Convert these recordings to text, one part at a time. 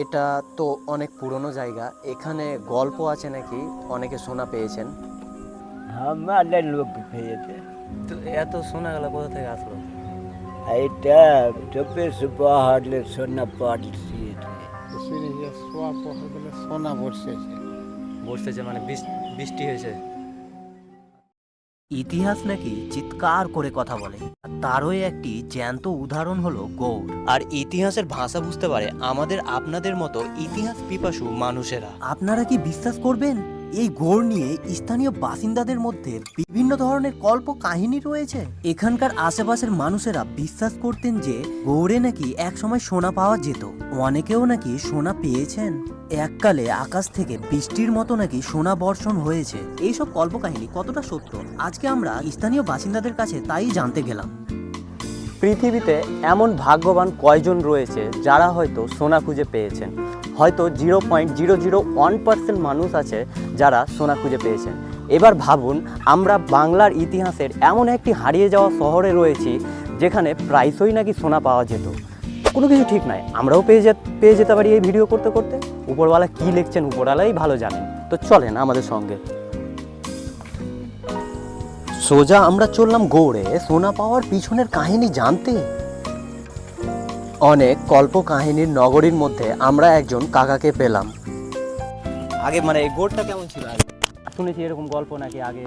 এটা তো অনেক পুরনো জায়গা। এখানে গল্প আছে নাকি? অনেকে শোনা পেয়েছেন। আমাদের লোক পেয়েছে। তো এত শোনা গেল কোথা থেকে আসলো? এটা চোপে সুপা হারলে সোনা পাড়ছি। সোনা বসতেছে বসতেছে মানে বৃষ্টি হয়েছে। ইতিহাস নাকি চিৎকার করে কথা বলে। তারই একটি জ্যান্ত উদাহরণ হলো গৌড়। আর ইতিহাসের ভাষা বুঝতে পারে আমাদের আপনাদের মতো ইতিহাস পিপাসু মানুষেরা। আপনারা কি বিশ্বাস করবেন? এই গৌড় নিয়ে স্থানীয় বাসিন্দাদের মধ্যে বিভিন্ন ধরনের কল্প কাহিনী রয়েছে। এখানকার আশেপাশের মানুষেরা বিশ্বাস করতেন যে গৌড়ে নাকি একসময় সোনা পাওয়া যেত। অনেকেও নাকি সোনা পেয়েছেন। এককালে আকাশ থেকে বৃষ্টির মতো নাকি সোনা বর্ষণ হয়েছে। এইসব কল্পকাহিনী কতটা সত্য? আজকে আমরা স্থানীয় বাসিন্দাদের কাছে তাই জানতে গেলাম। পৃথিবীতে এমন ভাগ্যবান কয়জন রয়েছে যারা হয়তো সোনা খুঁজে পেয়েছেন? হয়তো zero point zero zero one percent মানুষ আছে যারা সোনা খুঁজে পেয়েছেন। এবার ভাবুন, আমরা বাংলার ইতিহাসের এমন একটি হারিয়ে যাওয়া শহরে রয়েছি যেখানে প্রায়শই নাকি সোনা পাওয়া যেত। কোনো কিছু ঠিক নাই আমরাও পেয়ে যে পেয়ে যেতে পারি এই ভিডিও করতে করতে। উপরওয়ালা কী লিখছেন উপরওয়ালাই ভালো জানেন। তো চলেন আমাদের সঙ্গে। সোজা আমরা চললাম গৌড়ে সোনা পাওয়ার পিছনের কাহিনী জানতে। অনেক কল্প কাহিনীর নগরীর মধ্যে আমরা একজন কাকাকে পেলাম। আগে মানে এই গোড়টা কেমন ছিল আগে? শুনেছি এরকম গল্প নাকি আগে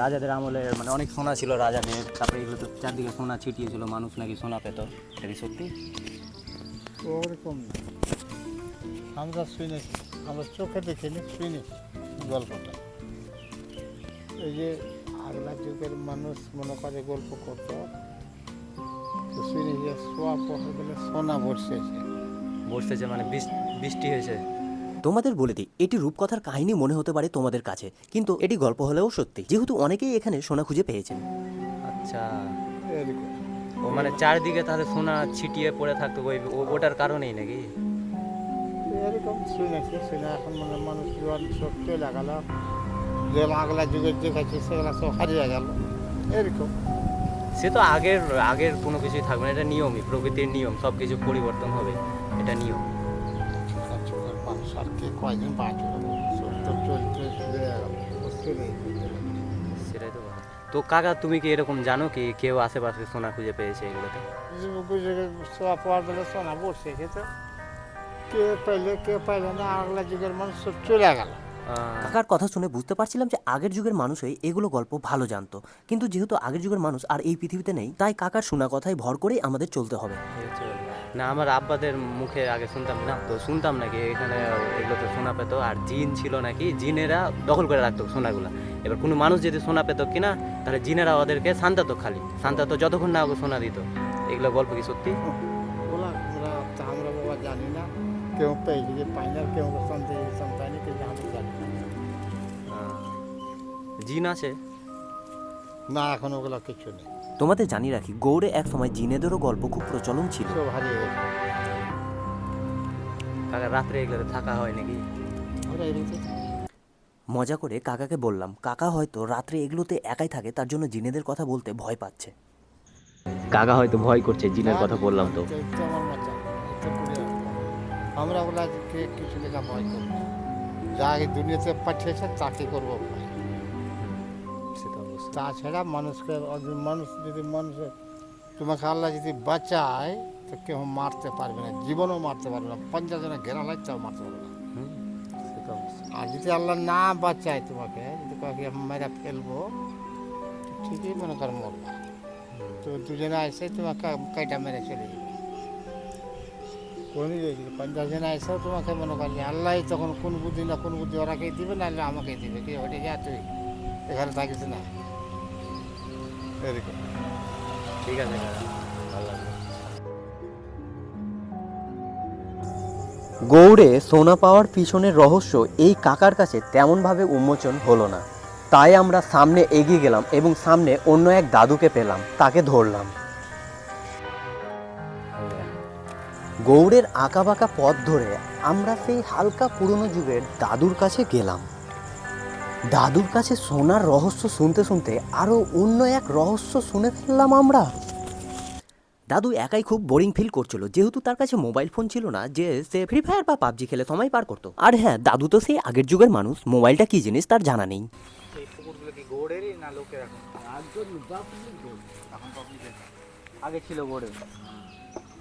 রাজাদের আমলে মানে অনেক সোনা ছিল রাজাদের তারপরে এগুলো তো চারদিকে সোনা ছিটিয়েছিল মানুষ নাকি সোনা পেত। এটা কি সত্যি? ওরকম আমরা শুনেছি আমরা চোখে দেখিনি শুনেছি গল্পটা। এই যে আগলা যুগের মানুষ মনে করে গল্প করতো তো শুনেছি শোয়া পড়ে গেলে সোনা বসেছে বসতেছে মানে বৃষ্টি হয়েছে। তোমাদের বলে দিই এটি রূপকথার কাহিনী মনে হতে পারে তোমাদের কাছে কিন্তু এটি গল্প হলেও সত্যি। যেহেতু অনেকেই এখানে সোনা খুঁজে পেয়েছেন। আচ্ছা। ও মানে চারদিকে তাহলে সোনা ছিটিয়ে পড়ে থাকতো ওই ওটার কারণেই নাকি? এরকম শুনেছি শুনে এখন মানে মানুষ জোয়ান সব চলে গেল যে আগলা যুগের দেখেছি সেগুলো সব হারিয়ে গেল। এরকম। সে তো আগের আগের কোনো কিছুই থাকবে না এটা নিয়মই প্রকৃতির নিয়ম সব কিছু পরিবর্তন হবে এটা নিয়ম। আর যুগের মানুষ আর কে কয়দিন বাঁচবে চলতে সেটাই তো তো কাকা তুমি কি এরকম জানো কি কেউ আশেপাশে সোনা খুঁজে পেয়েছে এগুলোতে? সোয়া পাওয়ার দিলে সোনা বসে খেতে কে পাইলে কে পাইলে না আগলা যুগের মানুষ সব চলে গেল। কাকার কথা শুনে বুঝতে পারছিলাম যে আগের যুগের মানুষই এগুলো গল্প ভালো জানতো। কিন্তু যেহেতু আগের যুগের মানুষ আর এই পৃথিবীতে নেই তাই কাকার শোনা কথায় ভর করেই আমাদের চলতে হবে। না আমার আব্বাদের মুখে আগে শুনতাম না তো শুনতাম নাকি এখানে এগুলো তো সোনা পেত আর জিন ছিল নাকি জিনেরা দখল করে রাখতো সোনাগুলা। এবার কোনো মানুষ যদি সোনা পেত কিনা তাহলে জিনেরা ওদেরকে শান্তাতো খালি শান্তাতো যতক্ষণ না ওকে সোনা দিত। এগুলো গল্প কি সত্যি? আমরা বাবা জানি না কেউ পেয়েছে যে পাই না কেউ শান্তি জিন আছে? না এখন ওগুলো কিছু নেই। তোমাদের জানি রাখি গৌড়ে এক সময় জিনেদেরও গল্প খুব প্রচলন ছিল। সব হারিয়ে গেছে কাকা রাত্রে এগুলোতে থাকা হয় নাকি? এদিকে। মজা করে কাকাকে বললাম কাকা হয়তো রাত্রে এগুলোতে একাই থাকে তার জন্য জিনেদের কথা বলতে ভয় পাচ্ছে। কাকা হয়তো ভয় করছে জিনের কথা বললাম তো। এটা আমার এটা ওগুলা কিছু লেখা ভয় করব। যা আগে দুনিয়াতে পাঠিয়েছে তাকে করব ভয়। তাছাড়া মানুষকে মানুষ যদি মানুষের তোমাকে আল্লাহ যদি বাঁচায় তো কেউ মারতে পারবে না জীবনও মারতে পারবে না পঞ্চাশ জনের ঘেরা লাগতেও মারতে পারবে না। আর যদি আল্লাহ না বাঁচায় তোমাকে যদি কাউকে মেরে ফেলব ঠিকই মনে কর মরবা। তো দুজনে এসে তোমাকে কাইটা মেরে চলে যাবে। কোন যদি পঞ্চাশ জনে এসেও তোমাকে মনে করলে আল্লাহ তখন কোন বুদ্ধি না কোন বুদ্ধি ওরাকেই দিবে না আমাকেই দিবে। কি ওটা যা তুই? এখানে থাকিস না। ঠিক আছে ভালো গৌড়ে সোনা পাওয়ার পিছনের রহস্য এই কাকার কাছে তেমনভাবে উন্মোচন হলো না। তাই আমরা সামনে এগিয়ে গেলাম এবং সামনে অন্য এক দাদুকে পেলাম তাকে ধরলাম। গৌড়ের আঁকাবাঁকা পথ ধরে আমরা সেই হালকা পুরনো যুগের দাদুর কাছে গেলাম। দাদুর কাছে সোনার রহস্য শুনতে শুনতে আরও অন্য এক রহস্য শুনে ফেললাম আমরা। দাদু একাই খুব বোরিং ফিল করছিল যেহেতু তার কাছে মোবাইল ফোন ছিল না যে সে ফ্রি ফায়ার বা পাবজি খেলে সময় পার করতো। আর হ্যাঁ দাদু তো সেই আগের যুগের মানুষ মোবাইলটা কি জিনিস তার জানা নেই। আগে ছিল গৌড়ের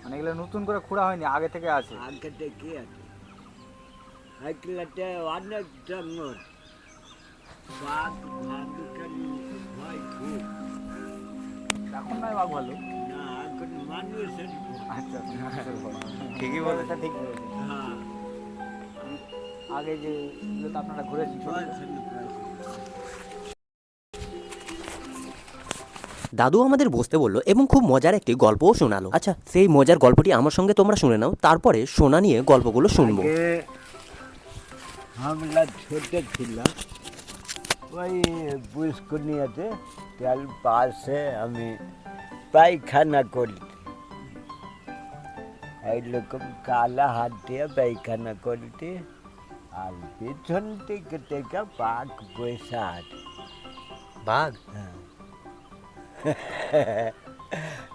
মানে এগুলো নতুন করে খোঁড়া হয়নি আগে থেকে আছে। আগে থেকে আছে। অনেক জঙ্গল। বাঘ ভালুকের ভয় খুব এখন নয় বাঘ ভালো না এখন মানুষের আচ্ছা। ঠিকই বলেছে ঠিক বলেছে হ্যাঁ আগে যে আপনারা ঘুরেছেন। দাদু আমাদের বসতে বলল এবং খুব মজার একটি গল্পও শোনালো। আচ্ছা সেই মজার গল্পটি আমার সঙ্গে তোমরা শুনে নাও তারপরে সোনা নিয়ে গল্পগুলো শুনব। আমরা ছোট ছিলাম ওই পুষ্কনিয়াতে তার পাশে আমি পায়খানা করি। এইরকম কালা হাত দিয়ে পায়খানা করতে আর পিছন থেকে থেকে পাক পয়সা আছে। বাঘ?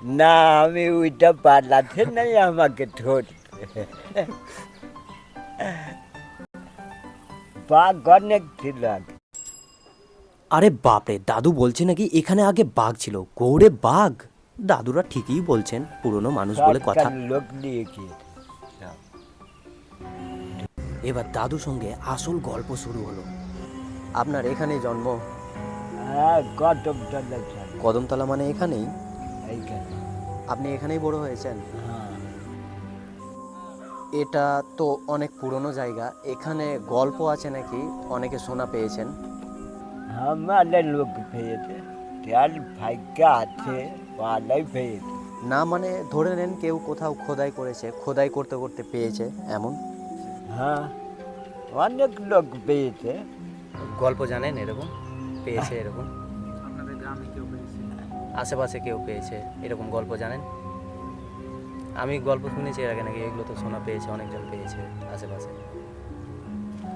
না আমি ওইটা পালাতে নাই আমাকে ধরতে। বাঘ অনেক ছিল আগে। আরে বাপরে দাদু বলছে নাকি এখানে আগে বাঘ ছিল। গৌড়ে বাঘ? দাদুরা ঠিকই বলছেন পুরনো মানুষ বলে কথা। লোক নিয়ে এবার দাদুর সঙ্গে আসল গল্প শুরু হলো। আপনার এখানেই জন্ম? হ্যাঁ কদমতলা মানে এখানেই? আপনি এখানেই বড় হয়েছেন? হ্যাঁ। এটা তো অনেক পুরনো জায়গা। এখানে গল্প আছে নাকি? অনেকে শোনা পেয়েছেন। আমাদের লোক পেয়েছে তার ভাগ্য আছে পালাই পেয়েছে না মানে ধরে নেন কেউ কোথাও খোদাই করেছে, খোদাই করতে করতে পেয়েছে, এমন? হ্যাঁ অনেক লোক পেয়েছে গল্প জানেন এরকম? পেয়েছে এরকম? আশেপাশে কেউ পেয়েছে এরকম গল্প জানেন? আমি গল্প শুনেছি এর আগে নাকি, এগুলো তো সোনা পেয়েছে, অনেকজন পেয়েছে আশেপাশে।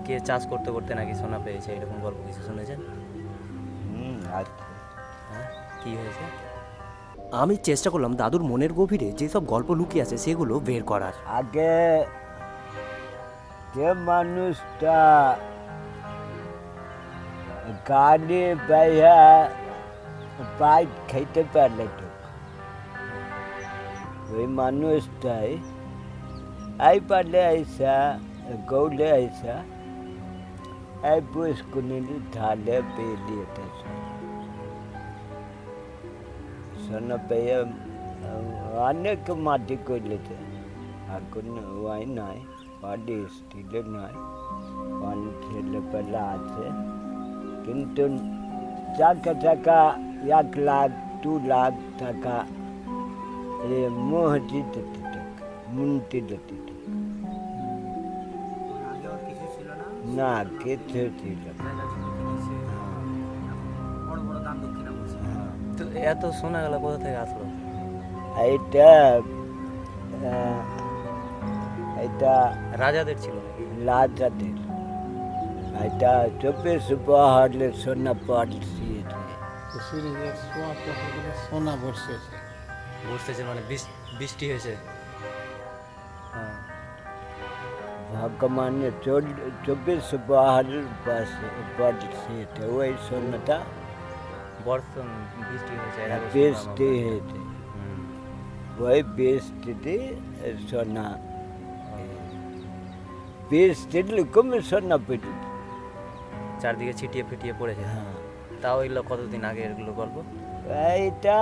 কে চাষ করতে করতে নাকি সোনা পেয়েছে, এরকম গল্প কিছু শুনেছেন? হ্যাঁ কী হয়েছে? আমি চেষ্টা করলাম দাদুর মনের গভীরে যেসব গল্প লুকিয়ে আছে সেগুলো বের করার। আগে যে মানুষটা গাড়ি বাইয়া পাইপ খাইতে পারলে তো। ওই মানুষটাই আই পারলে আইসা, গৌলে আইসা, এই ঢালে পেলি এটা পেয়ে অনেক মাটি করলেছে এখন ওয়াই নাই বাড়ি স্টিলে নাই অনেক ছেলেপেলা আছে কিন্তু টাকা টাকা এক লাখ দু লাখ টাকা এ মসজিদ দিতে টাকা মুন্তি দিতে টাকা আগে আর কিছু ছিল না না এত শোনা গেল কোথা থেকে আসলো এইটা আহ, এটা রাজাদের ছিল নাকি লাজাদের এটা চব্বিশ পাহাড়ে সোনা পাড়ছি সিরিজের সোয়া পশুগুলো সোনা বসেছে বসতেছে মানে বৃষ- বৃষ্টি হয়েছে হ্যাঁ ভগবানের চব্বিশ পাহাড়ের পাশে পাড়ছি এটা ওই সোনাটা বর্ষণ বৃষ্টি হয়েছে আগে বৃষ্টি। হয়েছে। ওই বৃষ্টিতে সোনা বৃষ্টির রকম সোনা পেটি। চারদিকে ছিটিয়ে ফিটিয়ে পড়েছে। হ্যাঁ। তাও এগুলো কতদিন আগে এগুলো গল্প? এইটা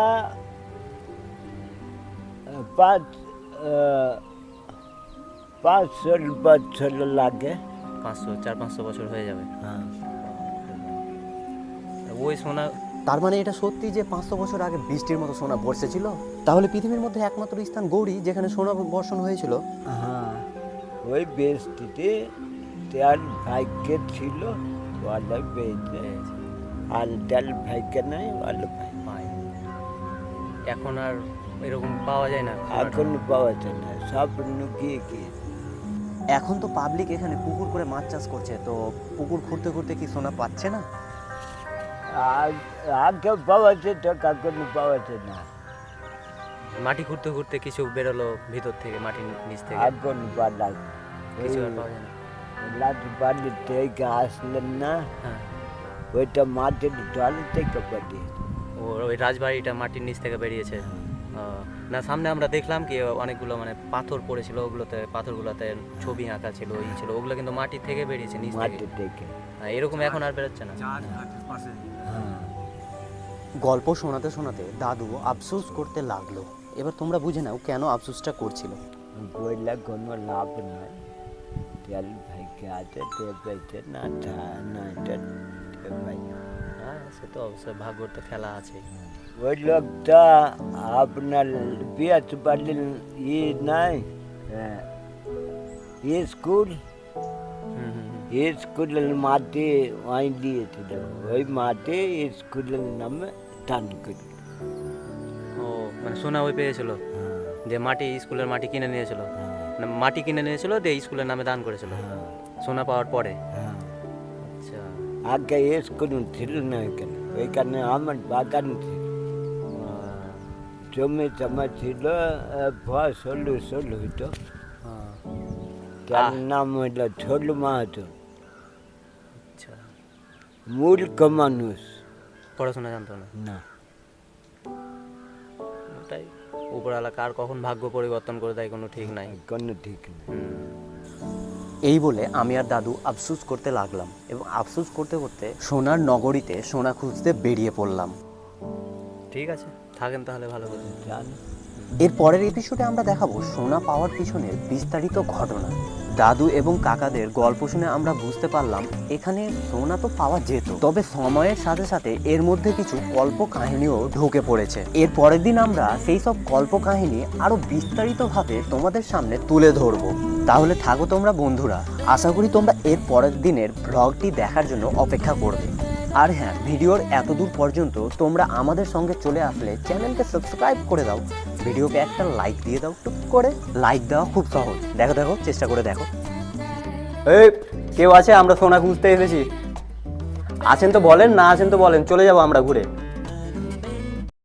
পাঁচ পাঁচশো বছর লাগে। পাঁচশো চার পাঁচশো বছর হয়ে যাবে। হ্যাঁ। ওই সোনা তার মানে এটা সত্যি যে পাঁচশো বছর আগে বৃষ্টির মতো সোনা বর্ষেছিল তাহলে পৃথিবীর মধ্যে একমাত্র স্থান গৌরী যেখানে সোনা বর্ষণ হয়েছিল। হ্যাঁ ওই বৃষ্টিতে তার ভাগ্যে ছিল ভালো পেয়েছে আর তার ভাগ্য নাই। ভালো এখন আর এরকম পাওয়া যায় না এখন পাওয়া যায় না সব গিয়েছে এখন তো পাবলিক এখানে পুকুর করে মাছ চাষ করছে তো পুকুর খুঁড়তে খুঁড়তে কি সোনা পাচ্ছে না? আর আগে পাওয়া যেত এখন পাওয়া যায় না। মাটি খুঁড়তে খুঁড়তে কিছু বেরোলো ভিতর থেকে মাটির নিচ থেকে। আগুন বালাই কিছু আর পাওয়া যায় না। লাট বালি থেকে আসলেন না? হ্যাঁ। ওইটা মাটির জল থেকে পাঠিয়েছে ও ওই রাজবাড়িটা মাটির নিচ থেকে বেরিয়েছে। না সামনে আমরা দেখলাম কি অনেকগুলো মানে পাথর পড়েছিল ওগুলোতে পাথরগুলোতে ছবি আঁকা ছিল ওই ছিল ওগুলো কিন্তু মাটি থেকে বেরিয়েছে নিচ থেকে। এরকম এখন আর বেরোচ্ছে না। হ্যাঁ। গল্প শোনাতে শোনাতে দাদু আফসোস করতে লাগল। এবার তোমরা বুঝে নাও কেন আফসোসটা করছিল। বললে কোনো লাভ নাই। তেল ভাইকে আছে তে পেয়েছে না থা না এটা ভাই। হ্যাঁ সে তো অবশ্যই ভাগ্যর তো খেলা আছে। ওই লোকটা আপনার বিয়াস বাড়ির ই নাই স্কুল হুম হুম। স্কুলের মাঠে ওয়াই দিয়েছিল ওই মাঠে স্কুলের নামে টান ও মানে সোনা ওই পেয়েছিল যে মাটি স্কুলের মাটি কিনে নিয়েছিল মাটি কিনে নিয়েছিল দিয়ে স্কুলের নামে দান করেছিল সোনা পাওয়ার পরে আচ্ছা আগে স্কুল ছিল না এখানে ওইখানে আমার বাগান ছিল জমি জমা ছিল ফসল উসল হইতো তার নাম হইল ছোল মাহাতো মূর্খ মানুষ পড়াশোনা জানতো না? না। ওটাই। উপরওয়ালা কার কখন ভাগ্য পরিবর্তন করে দেয় কোনো ঠিক নাই। কোনো ঠিক নেই। এই বলে আমি আর দাদু আফসুস করতে লাগলাম এবং আফসুস করতে করতে সোনার নগরীতে সোনা খুঁজতে বেরিয়ে পড়লাম। ঠিক আছে থাকেন তাহলে ভালো করে। জান। এর পরের এপিসোডে আমরা দেখাবো সোনা পাওয়ার পিছনের বিস্তারিত ঘটনা। দাদু এবং কাকাদের গল্প শুনে আমরা বুঝতে পারলাম, এখানে সোনা তো পাওয়া যেত। তবে সময়ের সাথে সাথে এর মধ্যে কিছু কল্প কাহিনীও ঢুকে পড়েছে। এর পরের দিন আমরা সেই সব কল্প কাহিনী আরও বিস্তারিতভাবে তোমাদের সামনে তুলে ধরবো। তাহলে থাকো তোমরা বন্ধুরা। আশা করি তোমরা এর পরের দিনের ব্লগটি দেখার জন্য অপেক্ষা করবে। আর হ্যাঁ ভিডিওর এত দূর পর্যন্ত তোমরা আমাদের সঙ্গে চলে আসলে চ্যানেলকে সাবস্ক্রাইব করে দাও। ভিডিওকে একটা লাইক দিয়ে দাও, টুক করে লাইক দেওয়া খুব সহজ। দেখো দেখো, চেষ্টা করে দেখো। এই, কেউ আছে? আমরা সোনা খুঁজতে এসেছি। আছেন তো বলেন, না আছেন তো বলেন, চলে যাব আমরা ঘুরে।